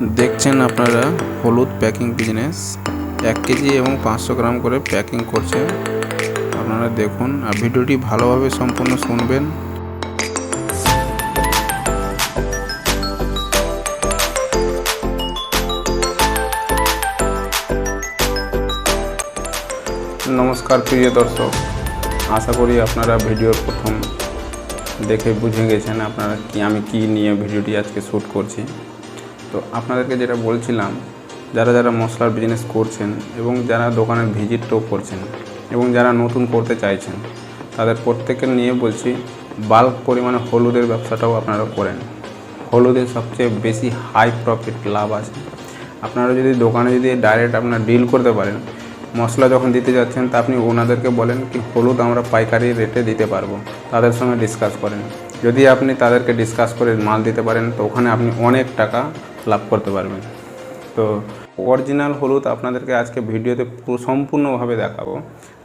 দেখছেন আপনারা হলুদ প্যাকিং বিজনেস এক কেজি এবং পাঁচশো গ্রাম করে প্যাকিং করছে আপনারা দেখুন, আর ভিডিওটি ভালোভাবে সম্পূর্ণ শুনবেন। নমস্কার, প্রিয় দর্শক। আশা করি আপনারা ভিডিওর প্রথম দেখে বুঝে গেছেন আপনারা কি আমি কি নিয়ে ভিডিওটি আজকে শ্যুট করছি। তো আপনাদেরকে যেটা বলছিলাম, যারা যারা মশলার বিজনেস করছেন এবং যারা দোকানের ভিজিটও করছেন এবং যারা নতুন করতে চাইছেন, তাদের প্রত্যেকের নিয়ে বলছি বাল্ক পরিমাণে হলুদের ব্যবসাটাও আপনারা করেন। হলুদের সবচেয়ে বেশি হাই প্রফিট লাভ আছে। আপনারা যদি দোকানে যদি ডাইরেক্ট আপনারা ডিল করতে পারেন, মশলা যখন দিতে যাচ্ছেন, তা আপনি ওনাদেরকে বলেন কি, হলুদ আমরা পাইকারি রেটে দিতে পারব। তাদের সঙ্গে ডিসকাস করেন। যদি আপনি তাদেরকে ডিসকাস করে মাল দিতে পারেন, তো ওখানে আপনি অনেক টাকা লাভ করতে পারবেন। তো অরিজিনাল হলুদ আপনাদেরকে আজকে ভিডিওতে পুরো সম্পূর্ণভাবে দেখাবো।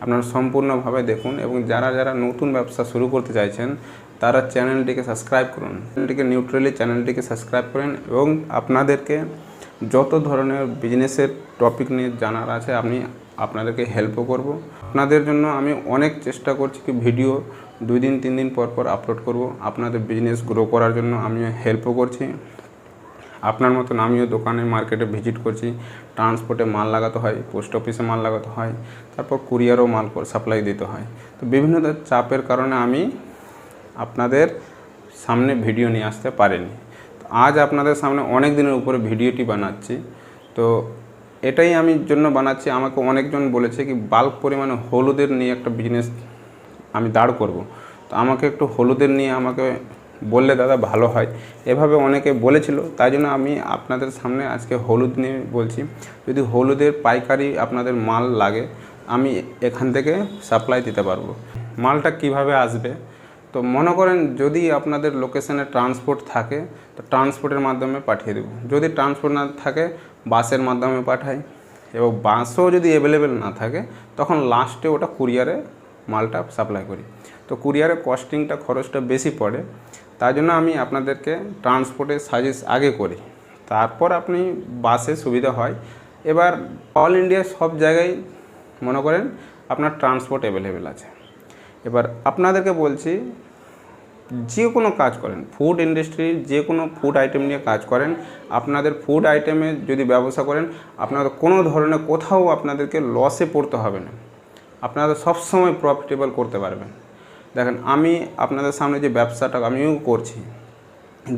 আপনারা সম্পূর্ণভাবে দেখুন এবং যারা যারা নতুন ব্যবসা শুরু করতে চাইছেন, তারা চ্যানেলটিকে সাবস্ক্রাইব করুন। চ্যানেলটিকে নিউট্রালি চ্যানেলটিকে সাবস্ক্রাইব করেন এবং আপনাদেরকে যত ধরনের বিজনেসের টপিক নিয়ে জানার আছে, আমি আপনাদেরকে হেল্পও করব। আপনাদের জন্য আমি অনেক চেষ্টা করছি কি ভিডিও দুই দিন, তিন দিন পর পর আপলোড করব। আপনাদের বিজনেস গ্রো করার জন্য আমি হেল্পও করছি। আপনার মতন আমিও দোকানে মার্কেটে ভিজিট করছি, ট্রান্সপোর্টে মাল লাগাতে হয়, পোস্ট অফিসে মাল লাগাতে হয়, তারপর কুরিয়ারও মাল সাপ্লাই দিতে হয়। তো বিভিন্ন চাপের কারণে আমি আপনাদের সামনে ভিডিও নিয়ে আসতে পারিনি। তো আজ আপনাদের সামনে অনেক দিনের উপরে ভিডিওটি বানাচ্ছি। তো এটাই আমি জন্য বানাচ্ছি, আমাকে অনেকজন বলেছে কি, বাল্ক পরিমাণে হলুদের নিয়ে একটা বিজনেস আমি দাঁড় করব। তো আমাকে একটু হলুদের নিয়ে আমাকে বললে দাদা ভালো হয়। এভাবে অনেকে বলেছিল, তাই জন্য আমি আপনাদের সামনে আজকে হলুদ নিয়ে বলছি। যদি হলুদের পাইকারি আপনাদের মাল লাগে, আমি এখান থেকে সাপ্লাই দিতে পারব। মালটা কীভাবে আসবে? তো মনে করেন যদি আপনাদের লোকেশনে ট্রান্সপোর্ট থাকে, তো ট্রান্সপোর্টের মাধ্যমে পাঠিয়ে দেবো। যদি ট্রান্সপোর্ট না থাকে বাসের মাধ্যমে পাঠাই। এবং বাসও যদি অ্যাভেলেবেল না থাকে, তখন লাস্টে ওটা কুরিয়ারে মালটা সাপ্লাই করি। তো কুরিয়ারে কস্টিংটা খরচটা বেশি পড়ে। তাই জন্য আমি আপনাদেরকে ট্রান্সপোর্টের সাজেস্ট আগে করি। তারপর আপনি বাসে সুবিধা হয়। এবার অল ইন্ডিয়া সব জায়গায় মনে করেন আপনার ট্রান্সপোর্ট অ্যাভেলেবেল আছে। এবার আপনাদেরকে বলছি, যে কোনো কাজ করেন ফুড ইন্ডাস্ট্রির যে কোনো ফুড আইটেম নিয়ে কাজ করেন, আপনাদের ফুড আইটেমে যদি ব্যবসা করেন, আপনাদের কোনো ধরনের কোথাও আপনাদেরকে লসে পড়তে হবে না। আপনারা সবসময় প্রফিটেবল করতে পারবেন। দেখেন, আমি আপনাদের সামনে যে ব্যবসাটা আমিও করছি,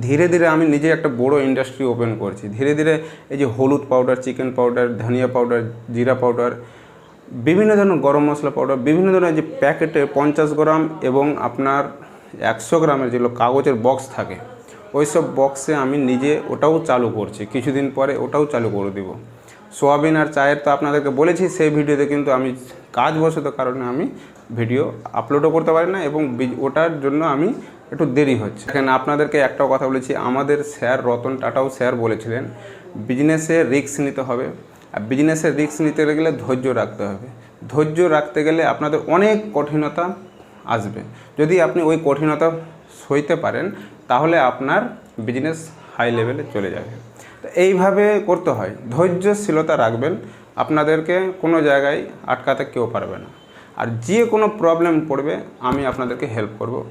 ধীরে ধীরে আমি নিজে একটা বড় ইন্ডাস্ট্রি ওপেন করছি। ধীরে ধীরে এই যে হলুদ পাউডার চিকেন পাউডার ধনিয়া পাউডার জিরা পাউডার বিভিন্ন ধরনের গরম মশলা পাউডার বিভিন্ন ধরনের যে প্যাকেটে পঞ্চাশ গ্রাম এবং আপনার একশো গ্রামের যেগুলো কাগজের বক্স থাকে ওই সব বক্সে আমি নিজে ওটাও চালু করছি। কিছুদিন পরে ওটাও চালু করে দেবো। সোয়াবিন আর চায়ের তো আপনাদেরকে বলেছি, সেই ভিডিওতে কিন্তু আমি কাজবশত কারণে আমি ভিডিও আপলোডও করতে পারি না এবং ওটার জন্য আমি একটু দেরি হচ্ছে। এখানে আপনাদেরকে একটাও কথা বলেছি, আমাদের স্যার রতন টাটাও স্যার বলেছিলেন, বিজনেসে রিস্ক নিতে হবে, আর বিজনেসে রিস্ক নিতে গেলে ধৈর্য রাখতে হবে। ধৈর্য রাখতে গেলে আপনাদের অনেক কঠিনতা আসবে। যদি আপনি ওই কঠিনতা সইতে পারেন, তাহলে আপনার বিজনেস হাই লেভেলে চলে যাবে। এইভাবে করতে হয়। ধৈর্যশীলতা রাখবেন। আপনাদেরকে কোনো জায়গায় আটকাতে কেউ পারবে না। আর যে কোনো প্রবলেম পড়বে, আমি আপনাদেরকে হেল্প করব।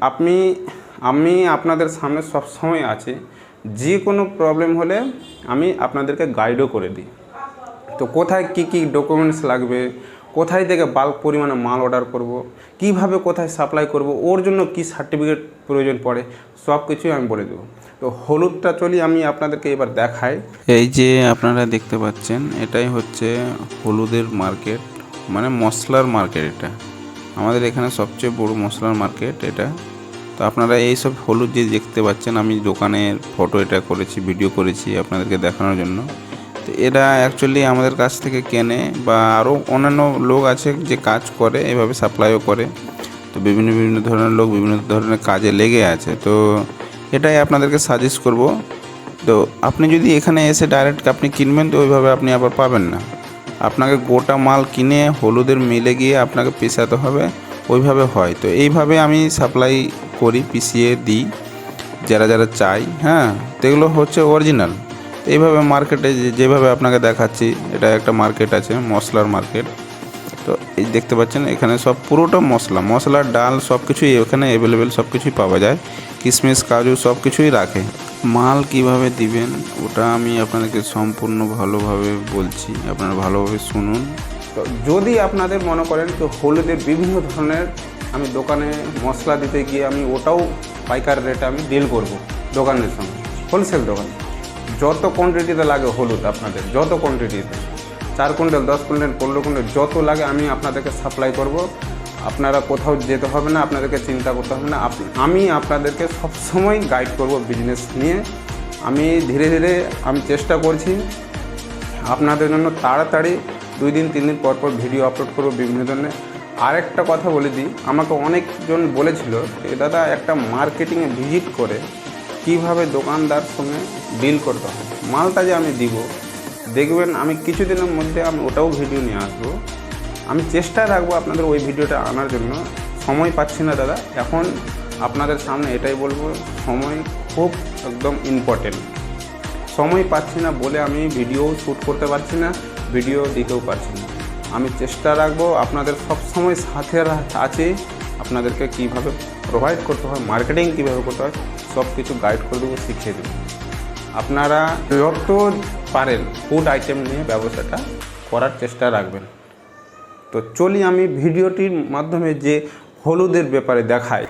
আপনি, আমি আপনাদের সামনে সবসময় আছি। যে কোনো প্রবলেম হলে আমি আপনাদেরকে গাইডও করে দিই। তো কোথায় কি কি ডকুমেন্টস লাগবে? কোথায় থেকে বাল্ক পরিমাণে মাল অর্ডার করব, কীভাবে কোথায় সাপ্লাই করব, ওর জন্য কি সার্টিফিকেট প্রয়োজন পড়ে, সব কিছুই আমি বলে দেবো। তো হলুদটা চলি, আমি আপনাদেরকে এবার দেখাই। এই যে আপনারা দেখতে পাচ্ছেন, এটাই হচ্ছে হলুদের মার্কেট মানে মশলার মার্কেট এটা। আমাদের এখানে সবচেয়ে বড় মশলার মার্কেট এটা। তো আপনারা এই সব হলুদ যে দেখতে পাচ্ছেন, আমি দোকানের ফটো এটা করেছি ভিডিও করেছি আপনাদেরকে দেখানোর জন্য। তো এরা অ্যাকচুয়ালি আমাদের কাছ থেকে কেনে বা আরও অন্যান্য লোক আছে যে কাজ করে, এভাবে সাপ্লাইও করে। তো বিভিন্ন বিভিন্ন ধরনের লোক বিভিন্ন ধরনের কাজে লেগে আছে। তো এটাই আপনাদেরকে সাজেস্ট করব। তো আপনি যদি এখানে এসে ডাইরেক্ট আপনি কিনবেন, তো ওইভাবে আপনি আবার পাবেন না। আপনাকে গোটা মাল কিনে হলুদের মিলে গিয়ে আপনাকে পেশাতে হবে, ওইভাবে হয়। তো এইভাবে আমি সাপ্লাই করি পিছিয়ে দিই, যারা যারা চাই হ্যাঁ তো এগুলো হচ্ছে অরিজিনাল এইভাবে মার্কেটে যেভাবে আপনাকে দেখাচ্ছি, এটা একটা মার্কেট আছে, মশলার মার্কেট। তো এই দেখতে পাচ্ছেন, এখানে সব পুরোটা মশলা মশলা, ডাল সব কিছুই এখানে অ্যাভেলেবেল সব কিছুই পাওয়া যায়। কিশমিশ কাজু সব কিছুই রাখে। মাল কীভাবে দিবেন, ওটা আমি আপনাদেরকে সম্পূর্ণ ভালোভাবে বলছি, আপনারা ভালোভাবে শুনুন। তো যদি আপনাদের মনে করেন তো হলুদের বিভিন্ন ধরনের আমি দোকানে মশলা দিতে গিয়ে আমি ওটাও পাইকার রেটে আমি ডিল করব দোকানের সঙ্গে হোলসেল দোকান। যত কোয়ান্টিটিতে লাগে হলুদ আপনাদের, যত কোয়ান্টিটিতে চার কুইন্টাল, দশ কুইন্টাল, পনেরো কুইন্টাল, যত লাগে আমি আপনাদেরকে সাপ্লাই করব। আপনারা কোথাও যেতে হবে না, আপনাদেরকে চিন্তা করতে হবে না। আমি আপনাদেরকে সবসময় গাইড করব বিজনেস নিয়ে। আমি ধীরে ধীরে আমি চেষ্টা করছি আপনাদের জন্য তাড়াতাড়ি দুই দিন, তিন দিন পর পর ভিডিও আপলোড করব বিভিন্ন ধরনের। আরেকটা কথা বলে দিই, আমাকে অনেকজন বলেছিল যে, দাদা, একটা মার্কেটিংয়ে ভিজিট করে কীভাবে দোকানদার সঙ্গে ডিল করতে হয়। মালটা যে আমি দিব, দেখবেন আমি কিছুদিনের মধ্যে আমি ওটাও ভিডিও নিয়ে আসব। আমি চেষ্টা রাখব আপনাদের ওই ভিডিওটা আনার জন্য। সময় পাচ্ছি না, দাদা। এখন আপনাদের সামনে এটাই বলব, সময় খুব একদম ইম্পর্টেন্ট সময় পাচ্ছি না বলে আমি ভিডিও শ্যুট করতে পারছি না ভিডিও দিতেও পারছি না। আমি চেষ্টা রাখব আপনাদের সব সময় সাথে আছি, আপনাদেরকে কীভাবে প্রোভাইড করতে হয় মার্কেটিং কীভাবে করতে হয় সব কিছু গাইড করে দেবো, শিখিয়ে দেবো। আপনারা যত পারেন ফুড আইটেম নিয়ে ব্যবসাটা করার চেষ্টা রাখবেন। তো চলি আমি ভিডিওটির মাধ্যমে যে হলুদের ব্যাপারে দেখাই।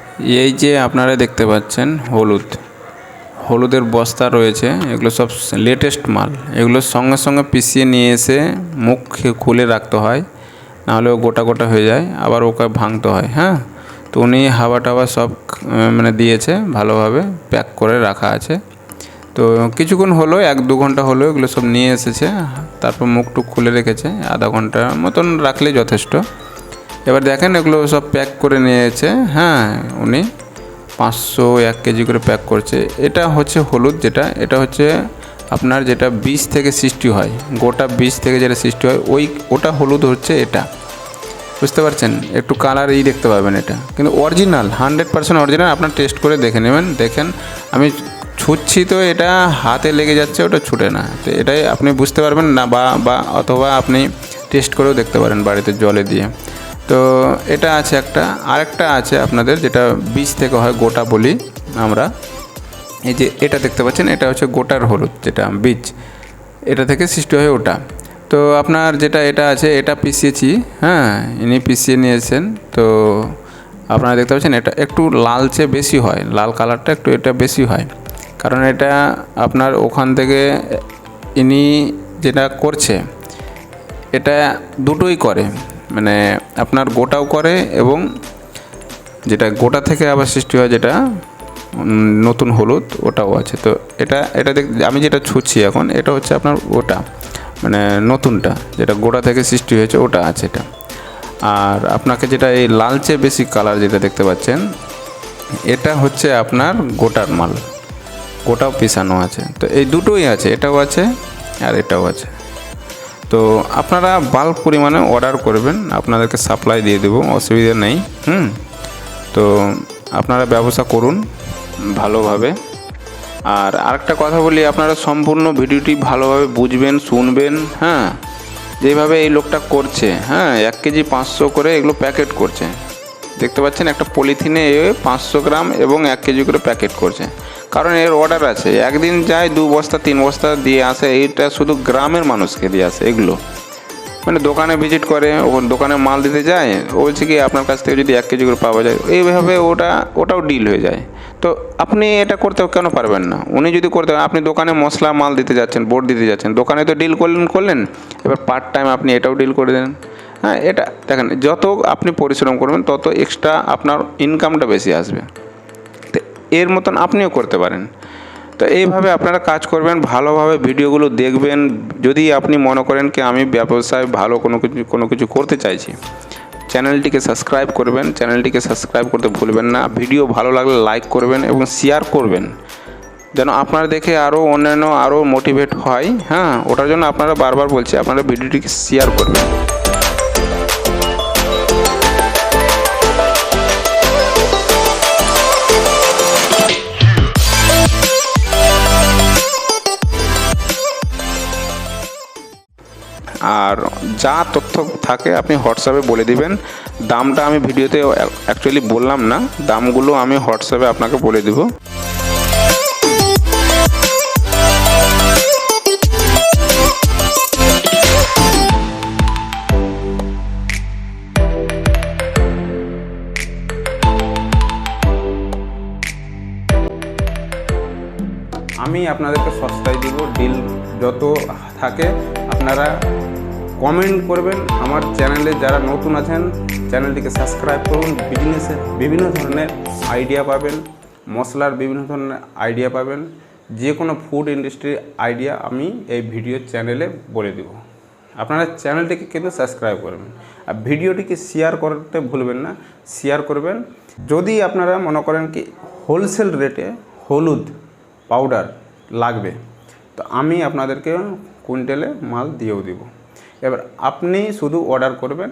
এই যে আপনারা দেখতে পাচ্ছেন হলুদ। হলুদের বস্তা রয়েছে, এগুলো সব লেটেস্ট মাল। এগুলো সঙ্গে সঙ্গে পিষিয়ে নিয়ে এসে মুখ খুলে রাখতে হয়, নাহলে গোটা গোটা হয়ে যায়, আবার ওকে ভাঙতে হয় হ্যাঁ? তো উনি হাওয়া টাওয়া সব মানে দিয়েছে ভালোভাবে, প্যাক করে রাখা আছে। তো কিছুক্ষণ হলো, এক দু ঘণ্টা হলো, এগুলো সব নিয়ে এসেছে। তারপর মুখ টুক খুলে রেখেছে, আধা ঘণ্টার মতন রাখলেই যথেষ্ট। এবার দেখেন এগুলো সব প্যাক করে নিয়েছে। হ্যাঁ উনি পাঁচশো এক কেজি করে প্যাক করছে। এটা হচ্ছে হলুদ যেটা, এটা হচ্ছে আপনার যেটা বীজ থেকে সৃষ্টি হয়, গোটা বীজ থেকে যেটা সৃষ্টি হয়, ওই, ওটা হলুদ হচ্ছে এটা। বুঝতে পারছেন? একটু কালার এই দেখতে পাবেন এটা। কিন্তু অরিজিনাল হান্ড্রেড পার্সেন্ট অরিজিনাল আপনার টেস্ট করে দেখে নেবেন। দেখেন, আমি ছুটছি তো এটা, হাতে লেগে যাচ্ছে, ওটা ছুটে না। তো এটাই আপনি বুঝতে পারবেন না, বা বা, অথবা আপনি টেস্ট করেও দেখতে পারেন বাড়িতে জলে দিয়ে। তো এটা আছে একটা। আরেকটা আছে আপনাদের, যেটা বীজ থেকে হয় গোটা বলি আমরা। এই যে এটা দেখতে পাচ্ছেন, এটা হচ্ছে গোটার হলুদ, যেটা বীজ। এটা থেকে সৃষ্টি হয় ওটা। তো আপনার যেটা এটা আছে, এটা পিষিয়েছি হ্যাঁ ইনি পিষিয়ে নিয়েছেন। তো আপনারা দেখতে পাচ্ছেন, এটা একটু লালচে বেশি হয়, লাল কালারটা একটু এটা বেশি হয়। কারণ এটা আপনার ওখান থেকে ইনি যেটা করছে, এটা দুটোই করে। মানে আপনার গোটাও করে এবং যেটা গোটা থেকে আবার সৃষ্টি হয় যেটা নতুন হলুদ, ওটাও আছে। তো এটা এটা দেখ, আমি যেটা ছুঁচ্ছি এখন, এটা হচ্ছে আপনার ওটা মানে নতুনটা, যেটা গোটা থেকে সৃষ্টি হয়েছে, ওটা আছে এটা। আর আপনাকে যেটা এই লালচে বেশি কালার যেটা দেখতে পাচ্ছেন, এটা হচ্ছে আপনার গোটার মাল। গোটাও পিসানো আছে। তো এই দুটোই আছে, এটাও আছে আর এটাও আছে। তো আপনারা বাল্ক পরিমাণে অর্ডার করবেন, আপনাদেরকে সাপ্লাই দিয়ে দেবো, অসুবিধা নেই, হুম? তো আপনারা ব্যবসা করুন ভালোভাবে। আর আরেকটা কথা বলি, আপনারা সম্পূর্ণ ভিডিওটি ভালোভাবে বুঝবেন, শুনবেন হ্যাঁ? যেভাবে এই লোকটা করছে হ্যাঁ এক কেজি পাঁচশো করে এগুলো প্যাকেট করছে। দেখতে পাচ্ছেন একটা পলিথিনে পাঁচশো গ্রাম এবং এক কেজি করে প্যাকেট করছে। কারণ এর অর্ডার আছে, একদিন যায়, দু বস্তা, তিন বস্তা দিয়ে আসে, এইটা শুধু গ্রামের মানুষকে দিয়ে আসে এগুলো। মানে দোকানে ভিজিট করে ওখান দোকানে মাল দিতে যায়, ও বলছে কি, আপনার কাছ থেকে যদি এক কেজি করে পাওয়া যায়। এইভাবে ওটা, ওটাও ডিল হয়ে যায়। তো আপনি এটা করতে কেন পারবেন না? উনি যদি করতে আপনি দোকানে মশলা, মাল দিতে যাচ্ছেন বোর্ড দিতে যাচ্ছেন, দোকানে তো ডিল করলেন করলেন, এবার পার্ট টাইম আপনি এটাও ডিল করে দেন। হ্যাঁ এটা দেখেন, যত আপনি পরিশ্রম করবেন, তত এক্সট্রা আপনার ইনকামটা বেশি আসবে। তো এর মতন আপনিও করতে পারেন। তো এইভাবে আপনারা কাজ করবেন, ভালোভাবে ভিডিওগুলো দেখবেন। যদি আপনি মনে করেন কি, আমি ব্যবসায় ভালো কোনো কিছু কোনো কিছু করতে চাইছি চ্যানেলটিকে সাবস্ক্রাইব করবেন, চ্যানেলটিকে সাবস্ক্রাইব করতে ভুলবেন না। ভিডিও ভালো লাগলে লাইক করবেন এবং শেয়ার করবেন। যেন আপনারা দেখে আরও অন্যান্য আরও মোটিভেট হয়। হ্যাঁ ওটার জন্য আপনারা বারবার বলছি, আপনারা ভিডিওটিকে শেয়ার করবেন। আর যা তথ্য থাকে আপনি হোয়াটসঅ্যাপে বলে দিবেন। দামটা আমি ভিডিওতে অ্যাকচুয়ালি বললাম না, দামগুলো আমি হোয়াটসঅ্যাপে আপনাকে বলে দেবো। আমি আপনাদেরকে সস্তায় দিব ডিল যত থাকে, আপনারা কমেন্ট করবেন। আমার চ্যানেলে যারা নতুন আছেন, চ্যানেলটিকে সাবস্ক্রাইব করুন। বিজনেসের বিভিন্ন ধরনের আইডিয়া পাবেন, মশলার বিভিন্ন ধরনের আইডিয়া পাবেন। যে কোনো ফুড ইন্ডাস্ট্রির আইডিয়া আমি এই ভিডিও চ্যানেলে বলে দেব। আপনারা চ্যানেলটিকে কিন্তু সাবস্ক্রাইব করবেন। আর ভিডিওটিকে শেয়ার করতে ভুলবেন না। শেয়ার করবেন। যদি আপনারা মনে করেন কি হোলসেল রেটে হলুদ পাউডার লাগবে, তো আমি আপনাদেরকে কুইন্টালে মাল দিয়েও দিব। এবার আপনি শুধু অর্ডার করবেন,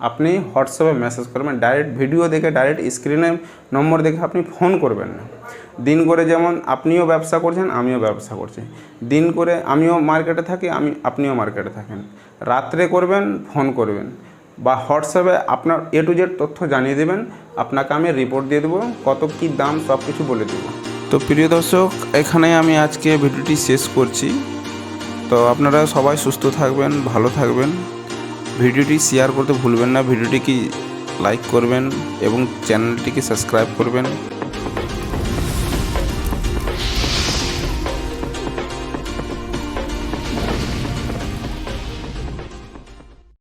আপনি হোয়াটসঅ্যাপে মেসেজ করবেন ডাইরেক্ট ভিডিও দেখে ডাইরেক্ট স্ক্রিনে নম্বর দেখে আপনি ফোন করবেন না। দিন করে যেমন আপনিও ব্যবসা করছেন, আমিও ব্যবসা করছি। দিন করে আমিও মার্কেটে থাকি, আমি, আপনিও মার্কেটে থাকেন। রাত্রে করবেন ফোন করবেন। বা হোয়াটসঅ্যাপে আপনার এ টু জেড তথ্য জানিয়ে দেবেন, আপনাকে আমি রিপোর্ট দিয়ে দেবো, কত কী দাম সব কিছু বলে দেবো। তো প্রিয় দর্শক এখানে আমি আজকে ভিডিওটি শেষ করছি। তো আপনারা সবাই সুস্থ থাকবেন, ভালো থাকবেন। ভিডিওটি শেয়ার করতে ভুলবেন না। ভিডিওটি কি লাইক করবেন এবং চ্যানেলটিকে সাবস্ক্রাইব করবেন।